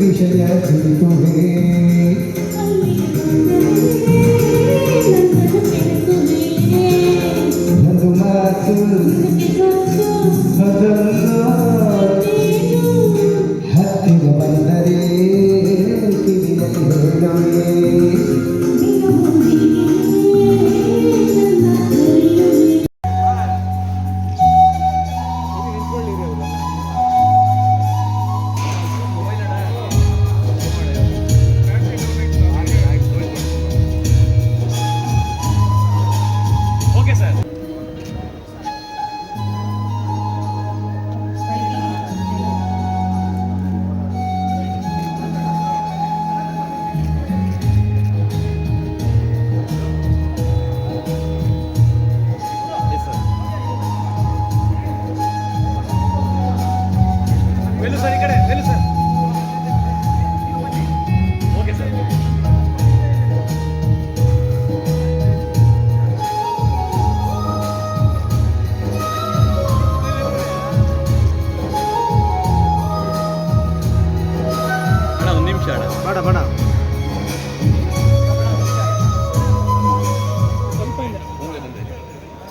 विषया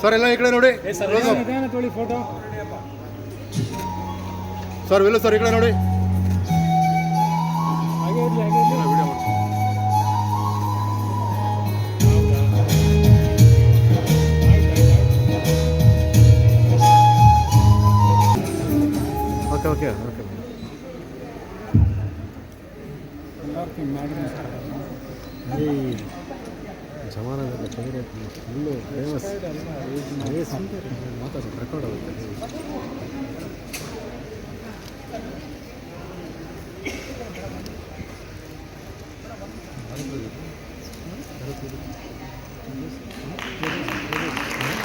ಸರ್ ಎಲ್ಲ ಈ ಕಡೆ ನೋಡಿ ತೊಳಿ ಫೋಟೋ ಸರ್ ವೆಲ್ಲು ಸರ್ ಈ ಕಡೆ ನೋಡಿ ಹಾಗೆ ಇರಲಿ ಹಾಗೆ ಇರಲಿ ವಿಡಿಯೋ ಮಾಡಿ ಓಕೆ ಓಕೆ ಓಕೆ ಸಮಾನದ ಫುಲ್ಲು ಫೇಮಸ್ ಮಾತಾಡ ರೆಕಾರ್ಡ್ ಆಗುತ್ತೆ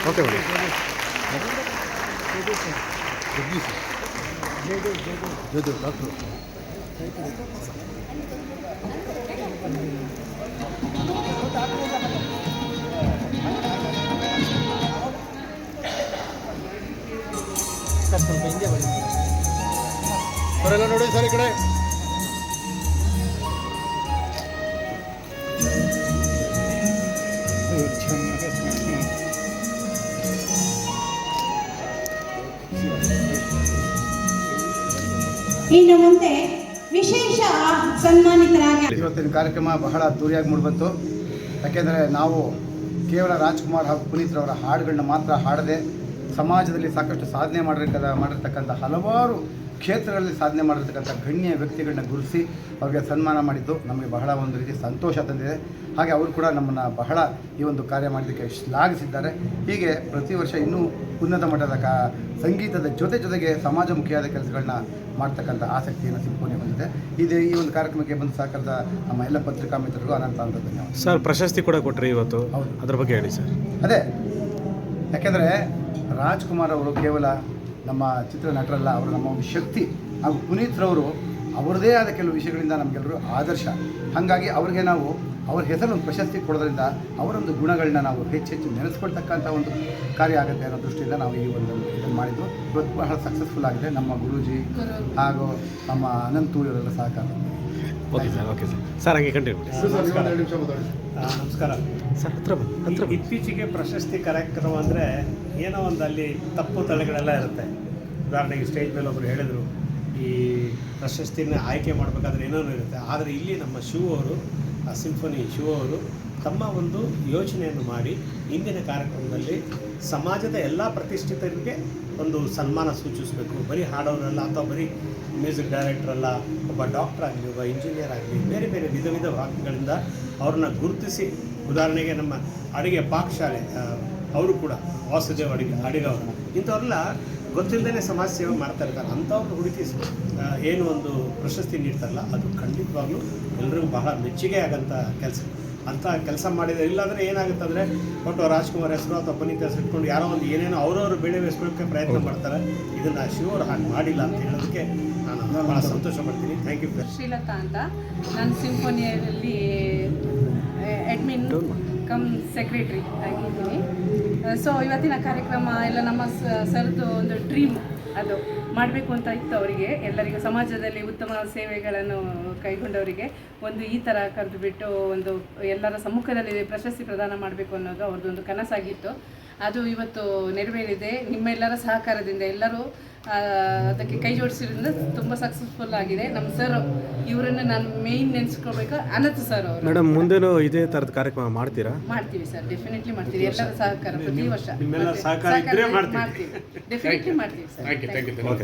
ಓಕೆ ಮೇಡಮ್ ಜೋದು ಡಾಕ್ಟ್ರು ಸರ್ ಎಲ್ಲ ನೋಡಿ ಸರ್ ಈ ಕಡೆ. ಇನ್ನು ಮುಂದೆ ವಿಶೇಷ ಸನ್ಮಾನಿತರಾಗಿ ಇವತ್ತಿನ ಕಾರ್ಯಕ್ರಮ ಬಹಳ ಅದ್ದೂರಿಯಾಗಿ ಮೂಡಿಬಂತು. ಯಾಕೆಂದರೆ ನಾವು ಕೇವಲ ರಾಜ್ಕುಮಾರ್ ಹಾಗೂ ಪುನೀತ್ ಪುನೀತ್ರವರ ಹಾಡುಗಳನ್ನ ಮಾತ್ರ ಹಾಡದೆ ಸಮಾಜದಲ್ಲಿ ಸಾಕಷ್ಟು ಸಾಧನೆ ಮಾಡಿರ್ತಕ್ಕ ಮಾಡಿರ್ತಕ್ಕಂಥ ಹಲವಾರು ಕ್ಷೇತ್ರಗಳಲ್ಲಿ ಸಾಧನೆ ಮಾಡಿರ್ತಕ್ಕಂಥ ಗಣ್ಯ ವ್ಯಕ್ತಿಗಳನ್ನ ಗುರುತಿಸಿ ಅವರಿಗೆ ಸನ್ಮಾನ ಮಾಡಿದ್ದು ನಮಗೆ ಬಹಳ ಒಂದು ರೀತಿ ಸಂತೋಷ ತಂದಿದೆ. ಹಾಗೆ ಅವರು ಕೂಡ ನಮ್ಮನ್ನು ಬಹಳ ಈ ಒಂದು ಕಾರ್ಯ ಮಾಡಿದಕ್ಕೆ ಶ್ಲಾಘಿಸಿದ್ದಾರೆ. ಹೀಗೆ ಪ್ರತಿ ವರ್ಷ ಇನ್ನೂ ಉನ್ನತ ಮಟ್ಟದ ಕಾ ಸಂಗೀತದ ಜೊತೆ ಜೊತೆಗೆ ಸಮಾಜಮುಖಿಯಾದ ಕೆಲಸಗಳನ್ನ ಮಾಡ್ತಕ್ಕಂಥ ಆಸಕ್ತಿಯನ್ನು ಸಿಂಪೋನಿ ಬಂದಿದೆ ಇದೇ ಈ ಒಂದು ಕಾರ್ಯಕ್ರಮಕ್ಕೆ ಬಂದು ಸಹಕಾರದ ನಮ್ಮ ಎಲ್ಲ ಪತ್ರಿಕಾ ಮಿತ್ರರಿಗೂ ಅನಂತ ಅಂತ ಧನ್ಯವಾದ ಸರ್ ಪ್ರಶಸ್ತಿ ಕೂಡ ಕೊಟ್ಟರೆ ಇವತ್ತು. ಅದ್ರ ಬಗ್ಗೆ ಹೇಳಿ ಸರ್. ಅದೇ ಯಾಕೆಂದರೆ ರಾಜ್ಕುಮಾರ್ ಅವರು ಕೇವಲ ನಮ್ಮ ಚಿತ್ರ ನಟರಲ್ಲ, ಅವರು ನಮ್ಮ ಒಂದು ಶಕ್ತಿ. ಹಾಗೂ ಪುನೀತ್ರವರು ಅವರದೇ ಆದ ಕೆಲವು ವಿಷಯಗಳಿಂದ ನಮಗೆಲ್ಲರೂ ಆದರ್ಶ. ಹಾಗಾಗಿ ಅವ್ರಿಗೆ ನಾವು ಅವ್ರ ಹೆಸರೊಂದು ಪ್ರಶಸ್ತಿ ಕೊಡೋದ್ರಿಂದ ಅವರೊಂದು ಗುಣಗಳನ್ನ ನಾವು ಹೆಚ್ಚೆಚ್ಚು ನೆನೆಸ್ಕೊಳ್ತಕ್ಕಂಥ ಒಂದು ಕಾರ್ಯ ಆಗುತ್ತೆ ಅನ್ನೋ ದೃಷ್ಟಿಯಿಂದ ನಾವು ಈ ಒಂದು ಇದನ್ನು ಮಾಡಿದ್ದು ಇವತ್ತು ಬಹಳ ಸಕ್ಸಸ್ಫುಲ್ ಆಗಿದೆ. ನಮ್ಮ ಗುರೂಜಿ ಹಾಗೂ ನಮ್ಮ ಅನಂತೂರಿಯವರೆಲ್ಲ ಇವರೆಲ್ಲ ಸಹಕಾರ. Okay sir okay sir. Sir ಹಾಗೆ ಕಂಟಿನ್ಯೂ ಮಾಡಿ. ನಮಸ್ಕಾರ. ಸರ್ ಹತ್ರ ಬನ್ನಿ ಹತ್ರ ಇತ್ತೀಚೆಗೆ ಪ್ರಶಸ್ತಿ ಕಾರ್ಯಕ್ರಮ ಅಂದರೆ ಏನೋ ಒಂದು ಅಲ್ಲಿ ತಪ್ಪು ತಲೆಗಳೆಲ್ಲ ಇರುತ್ತೆ. ಉದಾಹರಣೆಗೆ ಸ್ಟೇಜ್ ಮೇಲೆ ಒಬ್ಬರು ಹೇಳಿದರು ಈ ಪ್ರಶಸ್ತಿನ ಆಯ್ಕೆ ಮಾಡಬೇಕಾದ್ರೆ ಏನೋ ಇರುತ್ತೆ. ಆದರೆ ಇಲ್ಲಿ ನಮ್ಮ ಶಿವ ಅವರು ಆ ಸಿಂಫನಿ ಶಿವ ಅವರು ತಮ್ಮ ಒಂದು ಯೋಚನೆಯನ್ನು ಮಾಡಿ ಇಂದಿನ ಕಾರ್ಯಕ್ರಮದಲ್ಲಿ ಸಮಾಜದ ಎಲ್ಲ ಪ್ರತಿಷ್ಠಿತರಿಗೆ ಒಂದು ಸನ್ಮಾನ ಸೂಚಿಸಬೇಕು. ಬರೀ ಹಾಡೋರಲ್ಲ ಅಥವಾ ಬರೀ ಮ್ಯೂಸಿಕ್ ಡೈರೆಕ್ಟರ್ ಅಲ್ಲ, ಒಬ್ಬ ಡಾಕ್ಟರ್ ಆಗಲಿ, ಒಬ್ಬ ಇಂಜಿನಿಯರ್ ಆಗಲಿ, ಬೇರೆ ಬೇರೆ ವಿಧ ವಿಧ ಭಾಗಗಳಿಂದ ಅವ್ರನ್ನ ಗುರುತಿಸಿ, ಉದಾಹರಣೆಗೆ ನಮ್ಮ ಅಡುಗೆ ಪಾಕಶಾಲೆ ಅವರು ಕೂಡ ವಾಸುದೇವ್ ಅಡುಗೆ ಅವರು ಇಂಥವ್ರೆಲ್ಲ ಗೊತ್ತಿಲ್ಲದೇ ಸಮಾಜ ಸೇವೆ ಮಾಡ್ತಾ ಇರ್ತಾರೆ. ಅಂಥವ್ರನ್ನ ಹುಡುಕಿ ಏನು ಒಂದು ಪ್ರಶಸ್ತಿ ನೀಡ್ತಾರಲ್ಲ, ಅದು ಖಂಡಿತವಾಗ್ಲೂ ಎಲ್ರಿಗೂ ಬಹಳ ಮೆಚ್ಚುಗೆ ಆಗಂಥ ಕೆಲಸ. ಅಂತ ಕೆಲಸ ಮಾಡಿದ್ದಾರೆ. ಇಲ್ಲಾಂದರೆ ಏನಾಗುತ್ತೆ ಅಂದರೆ ಒಟ್ಟು ರಾಜ್ಕುಮಾರ್ ಹೆಸರು ಅಥವಾ ಪುನೀತ್ ಹೆಸರು ಇಟ್ಕೊಂಡು ಯಾರೋ ಒಂದು ಏನೇನೋ ಅವರವರು ಬೆಳೆ ಬೇಯಿಸ್ಕೊಳ್ಳೋಕ್ಕೆ ಪ್ರಯತ್ನ ಮಾಡ್ತಾರೆ. ಇದನ್ನು ಶಿವರು ಹಾಗೆ ಮಾಡಿಲ್ಲ ಅಂತ ಹೇಳೋದಕ್ಕೆ ನಾನು ಭಾಳ ಸಂತೋಷ ಪಡ್ತೀನಿ. ಥ್ಯಾಂಕ್ ಯು ಶ್ರೀಲತಾ ಅಂತ. ನಾನು ಸಿಂಫೋನಿಯಲ್ಲಿ ಅಡ್ಮಿನ್ ಕಮ್ ಸೆಕ್ರೆಟ್ರಿ ಆಗಿದ್ದೀನಿ. ಸೊ ಇವತ್ತಿನ ಕಾರ್ಯಕ್ರಮ ಎಲ್ಲ ನಮ್ಮ ಸ- ಸರ್ದು ಒಂದು ಡ್ರೀಮ್ ಅದು. ಮಾಡಬೇಕು ಅಂತ ಇತ್ತು ಅವರಿಗೆ. ಎಲ್ಲರಿಗೂ ಸಮಾಜದಲ್ಲಿ ಉತ್ತಮ ಸೇವೆಗಳನ್ನು ಕೈಗೊಂಡವರಿಗೆ ಒಂದು ಈ ಥರ ಕರೆದು ಬಿಟ್ಟು ಒಂದು ಎಲ್ಲರ ಸಮ್ಮುಖದಲ್ಲಿ ಪ್ರಶಸ್ತಿ ಪ್ರದಾನ ಮಾಡಬೇಕು ಅನ್ನೋದು ಅವ್ರದ್ದೊಂದು ಕನಸಾಗಿತ್ತು. ಅದು ಇವತ್ತು ನೆರವೇರಿದೆ. ನಿಮ್ಮೆಲ್ಲರ ಸಹಕಾರದಿಂದ ಎಲ್ಲರೂ ಆ, ಅದಕ್ಕೆ ಕೈ ಜೋಡಿಸಿದ್ರಿಂದ ತುಂಬ ಸಕ್ಸಸ್ಫುಲ್ ಆಗಿದೆ. ನಮ್ಮ ಸರ್ ಇವರನ್ನು ನಾನು ಮೇಯ್ನ್ ನೆನೆಸ್ಕೊಳ್ಬೇಕು ಅನಂತ್ ಸರ್ ಅವರು. ಮೇಡಮ್ ಮುಂದೇನು ಇದೇ ತರದ ಕಾರ್ಯಕ್ರಮ ಮಾಡ್ತೀರಾ? ಮಾಡ್ತೀವಿ ಸರ್ ಡೆಫಿನೆಟ್ಲಿ ಮಾಡ್ತೀವಿ. ಎಲ್ಲರ ಸಹಕಾರ ಪ್ರತಿ ವರ್ಷ. ನಿಮ್ಮೆಲ್ಲರ ಸಹಕಾರ ಇದ್ರೆ ಮಾಡ್ತೀವಿ. ಡೆಫಿನೆಟ್ಲಿ ಮಾಡ್ತೀವಿ ಸರ್